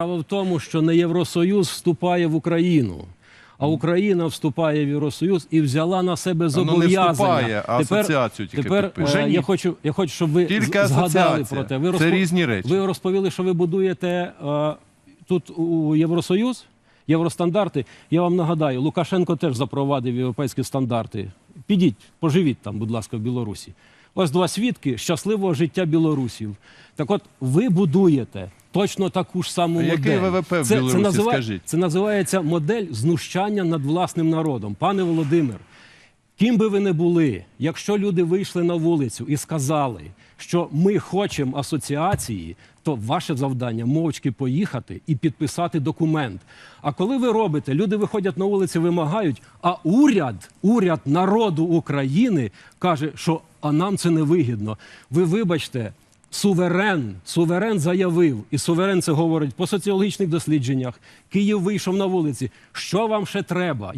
Справа в тому, що не Євросоюз вступає в Україну, а Україна вступає в Євросоюз і взяла на себе Воно не зобов'язання. вступає, а асоціацію тільки тепер підписує. е, я хочу, я хочу, щоб ви Тільки згадали про те. Ви Це різні речі. Ви розповіли, що ви будуєте е, тут у Євросоюз, євростандарти. Я вам нагадаю, Лукашенко теж запровадив європейські стандарти. Підіть, поживіть там, будь ласка, в Білорусі. Ось два свідки щасливого життя білорусів. Так от, ви будуєте точно таку ж саму А модель. який ВВП в Білорусі, назива- скажіть? Це називається модель знущання над власним народом. Пане Володимир, Ким би ви не були, якщо люди вийшли на вулицю і сказали, що ми хочемо асоціації, то ваше завдання мовчки поїхати і підписати документ. А коли ви робите, люди виходять на вулиці, вимагають, а уряд, уряд народу України каже, що а нам це не вигідно. Ви вибачте. Суверен, суверен заявив, і суверен це говорить по соціологічних дослідженнях. Київ вийшов на вулиці. Що вам ще треба?